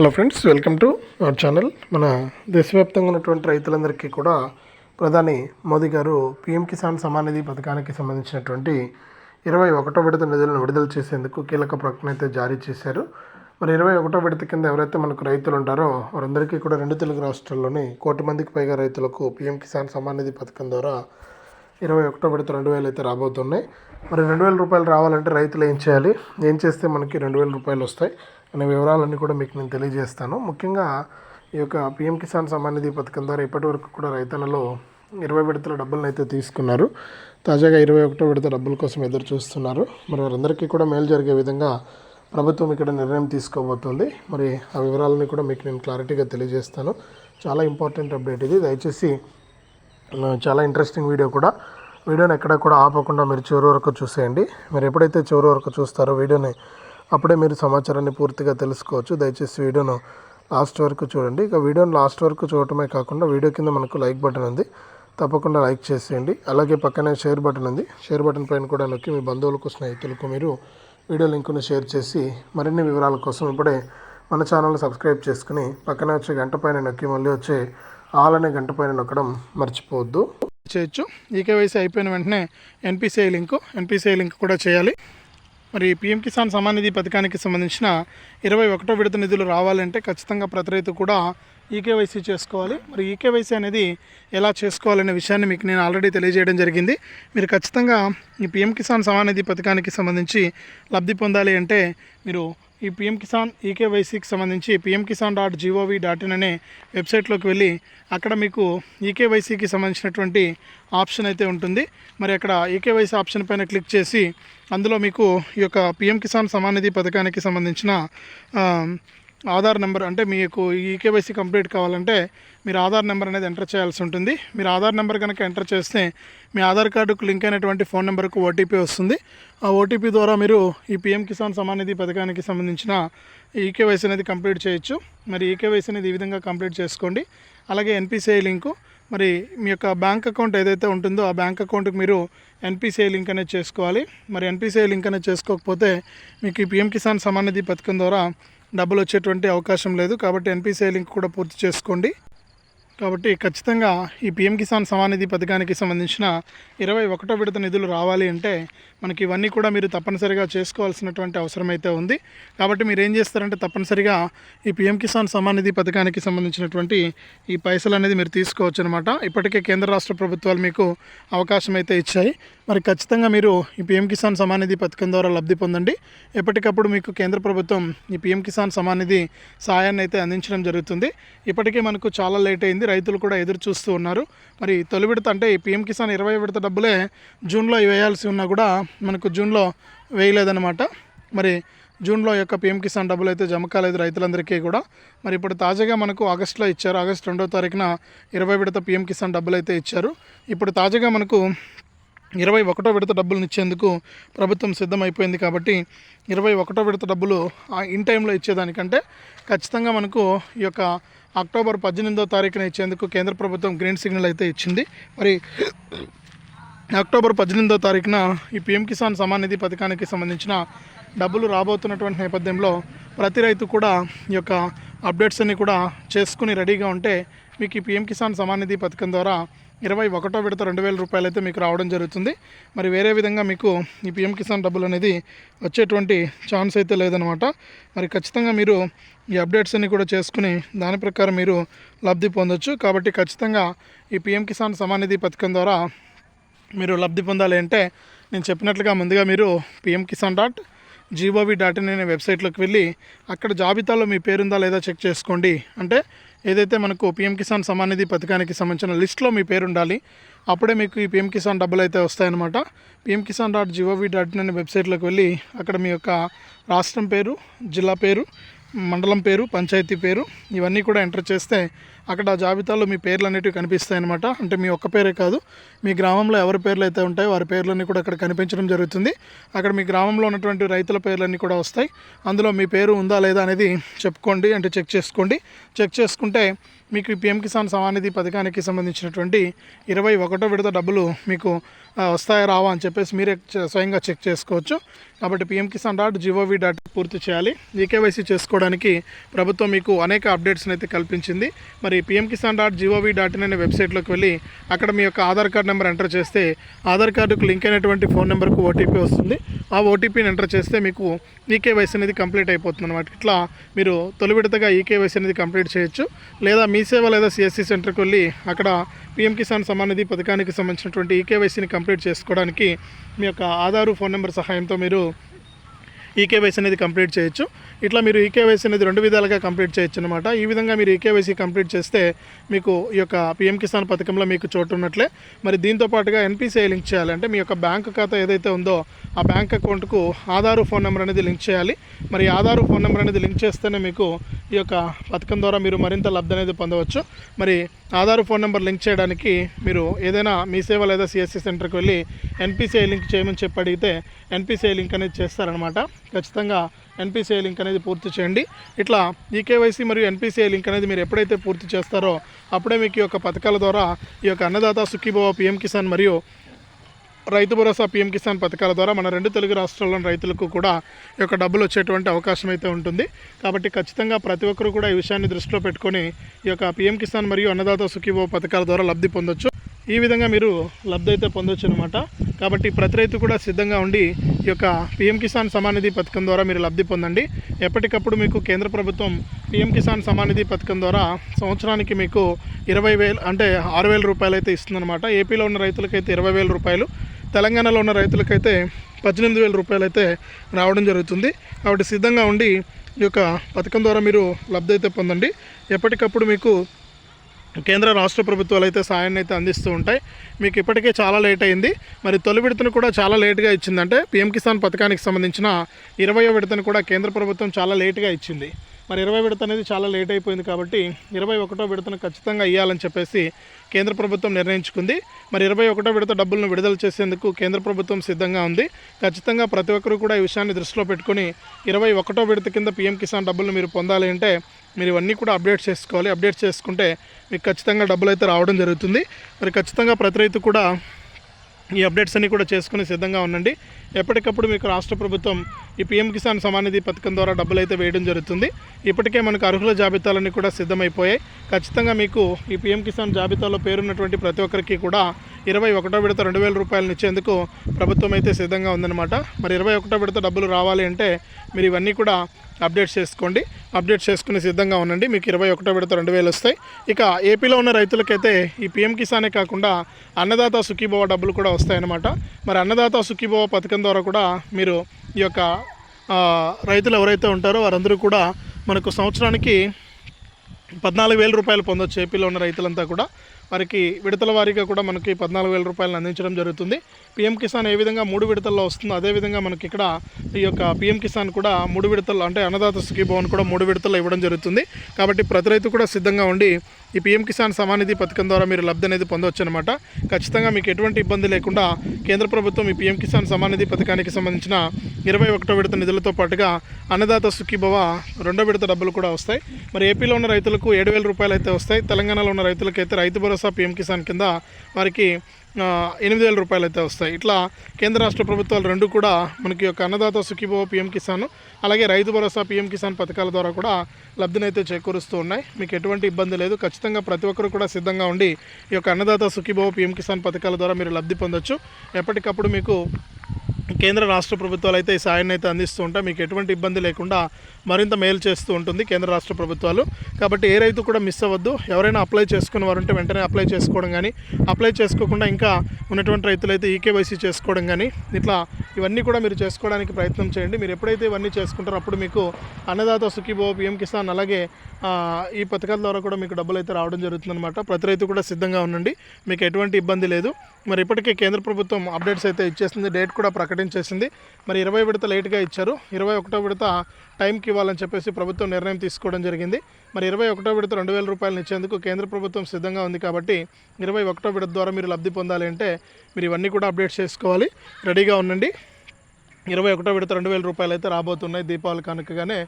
Hello friends welcome to our channel. మన దేశవ్యాప్తంగా ఉన్నటువంటి రైతులందరికీ కూడా ప్రధాని మోదీ గారు పీఎం కిసాన్ సమానిధి పథకానికి సంబంధించినటువంటి ఇరవై ఒకటో విడత నిధులను విడుదల చేసేందుకు కీలక ప్రకటన అయితే జారీ చేశారు. మరి ఇరవై ఒకటో విడత కింద ఎవరైతే మనకు రైతులు ఉంటారో వారందరికీ కూడా రెండు తెలుగు రాష్ట్రాల్లోని కోటి మందికి పైగా రైతులకు పీఎం కిసాన్ సమానిధి పథకం ద్వారా ఇరవై ఒకటో విడత రెండు వేలు అయితే రాబోతున్నాయి. మరి రెండు వేల రూపాయలు రావాలంటే రైతులు ఏం చేయాలి? ఏం చేస్తే మనకి రెండు వేల రూపాయలు వస్తాయి? అనే వివరాలన్నీ కూడా మీకు నేను తెలియజేస్తాను. ముఖ్యంగా ఈ యొక్క పిఎం కిసాన్ సమ్మాన్ నిధి పథకం ద్వారా ఇప్పటి వరకు కూడా రైతన్నలో ఇరవై విడతల డబ్బులను అయితే తీసుకున్నారు. తాజాగా ఇరవై ఒకటో విడత డబ్బుల కోసం ఎదురు చూస్తున్నారు. మరి వారందరికీ కూడా మేలు జరిగే విధంగా ప్రభుత్వం ఇక్కడ నిర్ణయం తీసుకోబోతోంది. మరి ఆ వివరాలని కూడా మీకు నేను క్లారిటీగా తెలియజేస్తాను. చాలా ఇంపార్టెంట్ అప్డేట్ ఇది. దయచేసి చాలా ఇంట్రెస్టింగ్ వీడియో కూడా. వీడియోని ఎక్కడ కూడా ఆపకుండా మీరు చివరి వరకు చూసేయండి. మీరు ఎప్పుడైతే చివరి వరకు చూస్తారో వీడియోని అప్పుడే మీరు సమాచారాన్ని పూర్తిగా తెలుసుకోవచ్చు. దయచేసి వీడియోను లాస్ట్ వరకు చూడండి. ఇక వీడియోని లాస్ట్ వరకు చూడటమే కాకుండా వీడియో కింద మనకు లైక్ బటన్ ఉంది. తప్పకుండా లైక్ చేసేయండి. అలాగే పక్కనే షేర్ బటన్ ఉంది. షేర్ బటన్ పైన కూడా నొక్కి మీ బంధువులకు స్నేహితులకు మీరు వీడియో లింకును షేర్ చేసి మరిన్ని వివరాల కోసం ఇప్పుడే మన ఛానల్ని సబ్స్క్రైబ్ చేసుకుని పక్కనే వచ్చే గంట పైన నొక్కి మళ్ళీ వచ్చే ఆల్ అనే గంట పైన నొక్కడం మర్చిపోవద్దు. చేయొచ్చు. ఈకేవైసీ అయిపోయిన వెంటనే ఎన్పిసిఐ లింకు ఎన్పిసిఐ లింక్ కూడా చేయాలి. మరి పీఎం కిసాన్ సమాన్ నిధి పథకానికి సంబంధించిన ఇరవై ఒకటో విడత నిధులు రావాలంటే ఖచ్చితంగా ప్రతి రైతు కూడా ఈకేవైసీ చేసుకోవాలి. మరి ఈకేవైసీ అనేది ఎలా చేసుకోవాలనే విషయాన్ని మీకు నేను ఆల్రెడీ తెలియజేయడం జరిగింది. మీరు ఖచ్చితంగా ఈ పీఎం కిసాన్ సమాన్ నిధి పథకానికి సంబంధించి లబ్ధి పొందాలి అంటే మీరు ఈ పిఎం కిసాన్ ఈకేవైసీకి సంబంధించి PM Kisan dot G O V dot in అనే వెబ్సైట్లోకి వెళ్ళి అక్కడ మీకు ఈకేవైసీకి సంబంధించినటువంటి ఆప్షన్ అయితే ఉంటుంది. మరి అక్కడ ఈకేవైసీ ఆప్షన్ పైన క్లిక్ చేసి అందులో మీకు ఈ యొక్క పిఎం కిసాన్ సమానిధి పథకానికి సంబంధించిన ఆధార్ నెంబర్ అంటే మీకు ఈ కేవైసీ కంప్లీట్ కావాలంటే మీరు ఆధార్ నెంబర్ అనేది ఎంటర్ చేయాల్సి ఉంటుంది. మీరు ఆధార్ నెంబర్ కనుక ఎంటర్ చేస్తే మీ ఆధార్ కార్డుకు లింక్ అయినటువంటి ఫోన్ నెంబర్కు ఓటీపీ వస్తుంది. ఆ ఓటీపీ ద్వారా మీరు ఈ పిఎం కిసాన్ సమాన్ నిధి పథకానికి సంబంధించిన ఈకేవైసీ అనేది కంప్లీట్ చేయొచ్చు. మరి ఈకేవైసీ అనేది ఈ విధంగా కంప్లీట్ చేసుకోండి. అలాగే ఎన్పిసిఐ లింకు మరి మీ యొక్క బ్యాంక్ అకౌంట్ ఏదైతే ఉంటుందో ఆ బ్యాంక్ అకౌంట్కి మీరు ఎన్పిసిఐ లింక్ అనేది చేసుకోవాలి. మరి ఎన్పిసిఐ లింక్ అనేది చేసుకోకపోతే మీకు ఈ పిఎం కిసాన్ సమాన్ నిధి పథకం ద్వారా డబ్బులు వచ్చేటువంటి అవకాశం లేదు కాబట్టి ఎన్పిసిఐ లింక్ కూడా పూర్తి చేసుకోండి. కాబట్టి ఖచ్చితంగా ఈ పిఎం కిసాన్ సమానిధి పథకానికి సంబంధించిన ఇరవై ఒకటో విడత నిధులు రావాలి అంటే మనకి ఇవన్నీ కూడా మీరు తప్పనిసరిగా చేసుకోవాల్సినటువంటి అవసరం అయితే ఉంది. కాబట్టి మీరు ఏం చేస్తారంటే తప్పనిసరిగా ఈ పిఎం కిసాన్ సమ్మాన్ నిధి పథకానికి సంబంధించినటువంటి ఈ పైసలు అనేది మీరు తీసుకోవచ్చు అనమాట ఇప్పటికే కేంద్ర రాష్ట్ర ప్రభుత్వాలు మీకు అవకాశం అయితే ఇచ్చాయి. మరి ఖచ్చితంగా మీరు ఈ పిఎం కిసాన్ సమాన్ నిధి పథకం ద్వారా లబ్ధి పొందండి. ఎప్పటికప్పుడు మీకు కేంద్ర ప్రభుత్వం ఈ పిఎం కిసాన్ సమాన్ నిధి సాయాన్ని అయితే అందించడం జరుగుతుంది. ఇప్పటికే మనకు చాలా లేట్ అయింది. రైతులు కూడా ఎదురు చూస్తూ ఉన్నారు. మరి తొలి విడత అంటే ఈ పిఎం కిసాన్ ఇరవై విడత డబ్బులే జూన్లో వేయాల్సి ఉన్నా కూడా మనకు జూన్లో వేయలేదన్నమాట. మరి జూన్లో యొక్క పిఎం కిసాన్ డబ్బులు అయితే జమ కాలేదు రైతులందరికీ కూడా. మరి ఇప్పుడు తాజాగా మనకు ఆగస్టులో ఇచ్చారు. ఆగస్ట్ రెండో తారీఖున ఇరవై విడత పిఎం కిసాన్ డబ్బులు అయితే ఇచ్చారు. ఇప్పుడు తాజాగా మనకు ఇరవై ఒకటో విడత డబ్బులను ఇచ్చేందుకు ప్రభుత్వం సిద్ధమైపోయింది కాబట్టి ఇరవై ఒకటో విడత డబ్బులు ఇన్ టైంలో ఇచ్చేదానికంటే ఖచ్చితంగా మనకు ఈ యొక్క అక్టోబర్ పద్దెనిమిదో తారీఖున ఇచ్చేందుకు కేంద్ర ప్రభుత్వం గ్రీన్ సిగ్నల్ అయితే ఇచ్చింది. మరి అక్టోబర్ పద్దెనిమిదో తారీఖున ఈ పిఎం కిసాన్ సమాన్ నిధి పథకానికి సంబంధించిన డబ్బులు రాబోతున్నటువంటి నేపథ్యంలో ప్రతి రైతు కూడా ఈ యొక్క అప్డేట్స్ అన్ని కూడా చేసుకుని రెడీగా ఉంటే మీకు ఈ పిఎం కిసాన్ సమాన్ నిధి పథకం ద్వారా ఇరవై ఒకటో విడత రెండు వేల రూపాయలు అయితే మీకు రావడం జరుగుతుంది. మరి వేరే విధంగా మీకు ఈ పిఎం కిసాన్ డబ్బులు అనేది వచ్చేటువంటి ఛాన్స్ అయితే లేదనమాట మరి ఖచ్చితంగా మీరు ఈ అప్డేట్స్ అన్ని కూడా చేసుకుని దాని ప్రకారం మీరు లబ్ధి పొందొచ్చు. కాబట్టి ఖచ్చితంగా ఈ పిఎం కిసాన్ సమాన్ నిధి పథకం ద్వారా మీరు లబ్ధి పొందాలి అంటే నేను చెప్పినట్లుగా ముందుగా మీరు PM Kisan dot G O V dot in అనే వెబ్సైట్లోకి వెళ్ళి అక్కడ జాబితాలో మీ పేరుందా లేదా చెక్ చేసుకోండి. అంటే ఏదైతే మనకు పిఎం కిసాన్ సమానిధి పథకానికి సంబంధించిన లిస్ట్లో మీ పేరు ఉండాలి అప్పుడే మీకు ఈ పిఎం కిసాన్ డబ్బులు అయితే వస్తాయన్నమాట. PM Kisan dot G O V dot in అనే వెబ్సైట్లోకి వెళ్ళి అక్కడ మీ యొక్క రాష్ట్రం పేరు జిల్లా పేరు మండలం పేరు పంచాయతీ పేరు ఇవన్నీ కూడా ఎంటర్ చేస్తే అక్కడ ఆ జాబితాలో మీ పేర్లు అనేటివి కనిపిస్తాయి అనమాట అంటే మీ ఒక్క పేరే కాదు మీ గ్రామంలో ఎవరి పేర్లు అయితే ఉంటాయో వారి పేర్లన్నీ కూడా అక్కడ కనిపించడం జరుగుతుంది. అక్కడ మీ గ్రామంలో ఉన్నటువంటి రైతుల పేర్లన్నీ కూడా వస్తాయి. అందులో మీ పేరు ఉందా లేదా అనేది చెప్పుకోండి అంటే చెక్ చేసుకోండి. చెక్ చేసుకుంటే మీకు ఈ పిఎం కిసాన్ సమానిధి పథకానికి సంబంధించినటువంటి ఇరవై ఒకటో విడత డబ్బులు మీకు వస్తాయా రావా అని చెప్పేసి మీరే స్వయంగా చెక్ చేసుకోవచ్చు. కాబట్టి PM Kisan dot G O V dot పూర్తి చేయాలి. ఈకేవైసీ చేసుకోవడానికి ప్రభుత్వం మీకు అనేక అప్డేట్స్ని అయితే కల్పించింది. మరి PM Kisan dot G O V dot in అనే వెబ్సైట్లోకి వెళ్ళి అక్కడ మీ యొక్క ఆధార్ కార్డ్ నెంబర్ ఎంటర్ చేస్తే ఆధార్ కార్డుకు లింక్ అయినటువంటి ఫోన్ నెంబర్కు ఓటీపీ వస్తుంది. ఆ ఓటీపీని ఎంటర్ చేస్తే మీకు ఈకేవైసీ అనేది కంప్లీట్ అయిపోతుంది అనమాట ఇట్లా మీరు తొలి విడతగా ఈకేవైసీ అనేది కంప్లీట్ చేయొచ్చు. లేదా మీ సేవ లేదా సిఎస్సి సెంటర్కి వెళ్ళి అక్కడ పిఎం కిసాన్ సమానిధి పథకానికి సంబంధించినటువంటి ఈకేవైసీని కంప్లీట్ చేసుకోవడానికి మీ యొక్క ఆధారు ఫోన్ నెంబర్ సహాయంతో మీరు ఈకేవైసీ అనేది కంప్లీట్ చేయొచ్చు. ఇట్లా మీరు ఈకేవైసీ అనేది రెండు విధాలుగా కంప్లీట్ చేయొచ్చు అనమాట ఈ విధంగా మీరు ఈకేవైసీ కంప్లీట్ చేస్తే మీకు ఈ యొక్క పిఎం కిసాన్ పథకంలో మీకు చోటు ఉన్నట్లే. మరి దీంతో పాటుగా ఎన్పిసిఐ లింక్ చేయాలంటే మీ యొక్క బ్యాంక్ ఖాతా ఏదైతే ఉందో ఆ బ్యాంక్ అకౌంట్కు ఆధారు ఫోన్ నెంబర్ అనేది లింక్ చేయాలి. మరి ఆధారు ఫోన్ నెంబర్ అనేది లింక్ చేస్తేనే మీకు ఈ యొక్క పథకం ద్వారా మీరు మరింత లబ్ధి అనేది పొందవచ్చు. మరి ఆధార్ ఫోన్ నెంబర్ లింక్ చేయడానికి మీరు ఏదైనా మీ సేవ లేదా సిఎస్సి సెంటర్కి వెళ్ళి ఎన్పిసిఐ లింక్ చేయమని చెప్పి అడిగితే ఎన్పిసిఐ లింక్ అనేది చేస్తారనమాట ఖచ్చితంగా ఎన్పిసిఐ లింక్ అనేది పూర్తి చేయండి. ఇట్లా ఈకేవైసీ మరియు ఎన్పిసిఐ లింక్ అనేది మీరు ఎప్పుడైతే పూర్తి చేస్తారో అప్పుడే మీకు ఈ యొక్క పథకాల ద్వారా ఈ యొక్క అన్నదాత సుఖీభవ పిఎం కిసాన్ మరియు రైతు భరోసా పీఎం కిసాన్ పథకాల ద్వారా మన రెండు తెలుగు రాష్ట్రాల్లోని రైతులకు కూడా ఈ యొక్క డబ్బులు వచ్చేటువంటి అవకాశం అయితే ఉంటుంది. కాబట్టి ఖచ్చితంగా ప్రతి ఒక్కరూ కూడా ఈ విషయాన్ని దృష్టిలో పెట్టుకొని ఈ యొక్క పీఎం కిసాన్ మరియు అన్నదాత సుఖీభో పథకాల ద్వారా లబ్ధి పొందొచ్చు. ఈ విధంగా మీరు లబ్ధి అయితే పొందొచ్చు అనమాట కాబట్టి ప్రతి రైతు కూడా సిద్ధంగా ఉండి ఈ యొక్క పీఎం కిసాన్ సమానిధి పథకం ద్వారా మీరు లబ్ధి పొందండి. ఎప్పటికప్పుడు మీకు కేంద్ర ప్రభుత్వం పీఎం కిసాన్ సమానిధి పథకం ద్వారా సంవత్సరానికి మీకు ఇరవై వేలు అంటే ఆరు వేల రూపాయలు అయితే ఇస్తుందన్నమాట. ఏపీలో ఉన్న రైతులకైతే ఇరవై వేల రూపాయలు తెలంగాణలో ఉన్న రైతులకైతే పద్దెనిమిది వేల రూపాయలు అయితే రావడం జరుగుతుంది. కాబట్టి సిద్ధంగా ఉండి ఈ యొక్క పథకం ద్వారా మీరు లబ్ధి అయితే పొందండి. ఎప్పటికప్పుడు మీకు కేంద్ర రాష్ట్ర ప్రభుత్వాలు అయితే సాయాన్ని అయితే అందిస్తూ ఉంటాయి. మీకు ఇప్పటికే చాలా లేట్ అయింది. మరి తొలి విడతను కూడా చాలా లేట్గా ఇచ్చిందంటే పిఎం కిసాన్ పథకానికి సంబంధించిన ఇరవయో విడతను కూడా కేంద్ర ప్రభుత్వం చాలా లేట్గా ఇచ్చింది. మరి ఇరవై విడత అనేది చాలా లేట్ అయిపోయింది కాబట్టి ఇరవై ఒకటో విడతను ఖచ్చితంగా ఇవ్వాలని చెప్పేసి కేంద్ర ప్రభుత్వం నిర్ణయించుకుంది. మరి ఇరవై ఒకటో విడత డబ్బులను విడుదల చేసేందుకు కేంద్ర ప్రభుత్వం సిద్ధంగా ఉంది. ఖచ్చితంగా ప్రతి ఒక్కరూ కూడా ఈ విషయాన్ని దృష్టిలో పెట్టుకొని ఇరవై ఒకటో విడత కింద పీఎం కిసాన్ డబ్బులు మీరు పొందాలి అంటే మీరు ఇవన్నీ కూడా అప్డేట్ చేసుకోవాలి. అప్డేట్ చేసుకుంటే మీకు ఖచ్చితంగా డబ్బులు అయితే రావడం జరుగుతుంది. మరి ఖచ్చితంగా ప్రతి రైతు కూడా ఈ అప్డేట్స్ అన్నీ కూడా చేసుకుని సిద్ధంగా ఉండండి. ఎప్పటికప్పుడు మీకు రాష్ట్ర ప్రభుత్వం ఈ పీఎం కిసాన్ సమానిధి పథకం ద్వారా డబ్బులు అయితే వేయడం జరుగుతుంది. ఇప్పటికే మనకు అర్హుల జాబితాలన్నీ కూడా సిద్ధమైపోయాయి. ఖచ్చితంగా మీకు ఈ పీఎం కిసాన్ జాబితాలో పేరున్నటువంటి ప్రతి ఒక్కరికి కూడా ఇరవై ఒకటో విడత రెండు వేల రూపాయలను ఇచ్చేందుకు ప్రభుత్వం అయితే సిద్ధంగా ఉందన్నమాట. మరి ఇరవై ఒకటో విడత డబ్బులు రావాలి అంటే మీరు ఇవన్నీ కూడా అప్డేట్ చేసుకోండి. అప్డేట్ చేసుకుని సిద్ధంగా ఉండండి. మీకు ఇరవై ఒకటో విడత రెండు వేలు వస్తాయి. ఇక ఏపీలో ఉన్న రైతులకైతే ఈ పీఎం కిసానే కాకుండా అన్నదాత సుఖీభవ డబ్బులు కూడా వస్తాయన్నమాట. మరి అన్నదాత సుఖీభవ పథకం ద్వారా కూడా మీరు ఈ యొక్క రైతులు ఎవరైతే ఉంటారో వారందరూ కూడా మనకు సంవత్సరానికి పద్నాలుగు వేల రూపాయలు పొందొచ్చు ఏపీలో ఉన్న రైతులంతా కూడా. వారికి విడతల వారీగా కూడా మనకి పద్నాలుగు వేల రూపాయలను అందించడం జరుగుతుంది. పిఎం కిసాన్ ఏ విధంగా మూడు విడతల్లో వస్తుందో అదేవిధంగా మనకి ఇక్కడ ఈ యొక్క పిఎం కిసాన్ కూడా మూడు విడతలు అంటే అన్నదాత సుఖీభవన్ కూడా మూడు విడతల్లో ఇవ్వడం జరుగుతుంది. కాబట్టి ప్రతి రైతు కూడా సిద్ధంగా ఉండి ఈ పిఎం కిసాన్ సమానిధి పథకం ద్వారా మీరు లబ్ధి అనేది పొందవచ్చు అనమాట ఖచ్చితంగా మీకు ఎటువంటి ఇబ్బంది లేకుండా కేంద్ర ప్రభుత్వం ఈ పిఎం కిసాన్ సమానిధి పథకానికి సంబంధించిన ఇరవై ఒకటో విడత నిధులతో పాటుగా అన్నదాత సుఖీభవ రెండో విడత డబ్బులు కూడా వస్తాయి. మరి ఏపీలో ఉన్న రైతులకు ఏడు వేల రూపాయలు అయితే వస్తాయి. తెలంగాణలో ఉన్న రైతులకైతే రైతు భరోసా పిఎం కిసాన్ కింద వారికి ఎనిమిది వేల రూపాయలు అయితే వస్తాయి. ఇట్లా కేంద్ర రాష్ట్ర ప్రభుత్వాలు రెండు కూడా మనకి యొక్క అన్నదాత సుఖీభవ పిఎం కిసాన్ అలాగే రైతు భరోసా పిఎం కిసాన్ పథకాల ద్వారా కూడా లబ్ధినైతే చేకూరుస్తూ ఉన్నాయి. మీకు ఎటువంటి ఇబ్బంది లేదు. ఖచ్చితంగా ప్రతి ఒక్కరు కూడా సిద్ధంగా ఉండి ఈ యొక్క అన్నదాత సుఖీభవ పిఎం కిసాన్ పథకాల ద్వారా మీరు లబ్ధి పొందొచ్చు. ఎప్పటికప్పుడు మీకు కేంద్ర రాష్ట్ర ప్రభుత్వాలు అయితే ఈ సాయాన్ని అయితే అందిస్తూ ఉంటాయి. మీకు ఎటువంటి ఇబ్బంది లేకుండా మరింత మేలు చేస్తూ ఉంటుంది కేంద్ర రాష్ట్ర ప్రభుత్వాలు. కాబట్టి ఏ రైతు కూడా మిస్ అవ్వద్దు. ఎవరైనా అప్లై చేసుకున్న వారు ఉంటే వెంటనే అప్లై చేసుకోవడం కానీ అప్లై చేసుకోకుండా ఇంకా ఉన్నటువంటి రైతులు అయితే ఈకేవైసీ చేసుకోవడం కానీ ఇట్లా ఇవన్నీ కూడా మీరు చేసుకోవడానికి ప్రయత్నం చేయండి. మీరు ఎప్పుడైతే ఇవన్నీ చేసుకుంటారో అప్పుడు మీకు అన్నదాత సుఖీభో పిఎం కిసాన్ అలాగే ఈ పథకాల ద్వారా కూడా మీకు డబ్బులు అయితే రావడం జరుగుతుందన్నమాట. ప్రతి రైతు కూడా సిద్ధంగా ఉండండి. మీకు ఎటువంటి ఇబ్బంది లేదు. మరి ఇప్పటికే కేంద్ర ప్రభుత్వం అప్డేట్స్ అయితే ఇచ్చేసింది. డేట్ కూడా ప్రకటించేసింది. మరి ఇరవై విడత లేట్గా ఇచ్చారు. ఇరవై ఒకటో విడత టైంకి ఇవ్వాలని చెప్పేసి ప్రభుత్వం నిర్ణయం తీసుకోవడం జరిగింది. మరి ఇరవై ఒకటో విడత రెండు వేల రూపాయలు ఇచ్చేందుకు కేంద్ర ప్రభుత్వం సిద్ధంగా ఉంది కాబట్టి ఇరవై ఒకటో విడత ద్వారా మీరు లబ్ధి పొందాలి అంటే మీరు ఇవన్నీ కూడా అప్డేట్ చేసుకోవాలి. రెడీగా ఉండండి. ఇరవై ఒకటో విడత రెండు వేల రూపాయలు అయితే రాబోతున్నాయి దీపావళి కనుకగానే.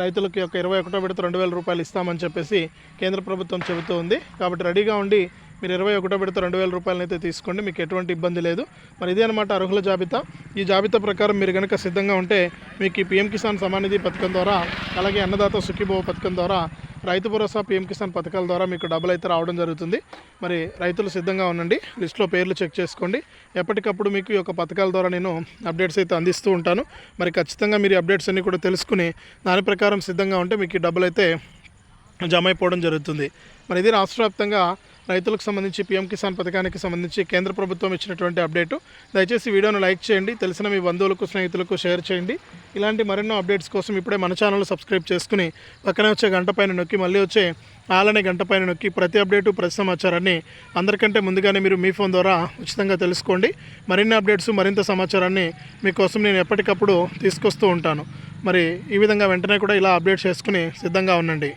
రైతులకు యొక్క ఇరవై ఒకటో విడత రెండు వేల రూపాయలు ఇస్తామని చెప్పేసి కేంద్ర ప్రభుత్వం చెబుతూ ఉంది. కాబట్టి రెడీగా ఉండి మీరు ఇరవై ఒకటో విడత రెండు వేల రూపాయలను అయితే తీసుకోండి మీకు ఎటువంటి ఇబ్బంది లేదు. మరి ఇదే అనమాట అర్హుల జాబితా. ఈ జాబితా ప్రకారం మీరు కనుక సిద్ధంగా ఉంటే మీకు ఈ పీఎం కిసాన్ సమానిధి పథకం ద్వారా అలాగే అన్నదాత సుఖీభవ పథకం ద్వారా రైతు భరోసా పీఎం కిసాన్ పథకాల ద్వారా మీకు డబ్బులు అయితే రావడం జరుగుతుంది. మరి రైతులు సిద్ధంగా ఉండండి లిస్ట్లో పేర్లు చెక్ చేసుకోండి. ఎప్పటికప్పుడు మీకు ఈ యొక్క పథకాల ద్వారా నేను అప్డేట్స్ అయితే అందిస్తూ ఉంటాను. మరి ఖచ్చితంగా మీరు అప్డేట్స్ అన్నీ కూడా తెలుసుకుని దాని ప్రకారం సిద్ధంగా ఉంటే మీకు ఈ డబ్బులు అయితే జమ అయిపోవడం జరుగుతుంది. మరి ఇది రాష్ట్ర వ్యాప్తంగా రైతులకు సంబంధించి పీఎం కిసాన్ పథకానికి సంబంధించి కేంద్ర ప్రభుత్వం ఇచ్చినటువంటి అప్డేటు. దయచేసి వీడియోను లైక్ చేయండి తెలిసిన మీ బంధువులకు స్నేహితులకు షేర్ చేయండి. ఇలాంటి మరెన్నో అప్డేట్స్ కోసం ఇప్పుడే మన ఛానల్ సబ్స్క్రైబ్ చేసుకుని పక్కనే వచ్చే గంట పైన నొక్కి మళ్ళీ వచ్చే ఆలనే గంట పైన నొక్కి ప్రతి అప్డేటు ప్రతి సమాచారాన్ని అందరికంటే ముందుగానే మీరు మీ ఫోన్ ద్వారా ఉచితంగా తెలుసుకోండి. మరిన్ని అప్డేట్స్ మరింత సమాచారాన్ని మీకోసం నేను ఎప్పటికప్పుడు తీసుకొస్తూ ఉంటాను. మరి ఈ విధంగా వెంటనే కూడా ఇలా అప్డేట్ చేసుకుని సిద్ధంగా ఉండండి.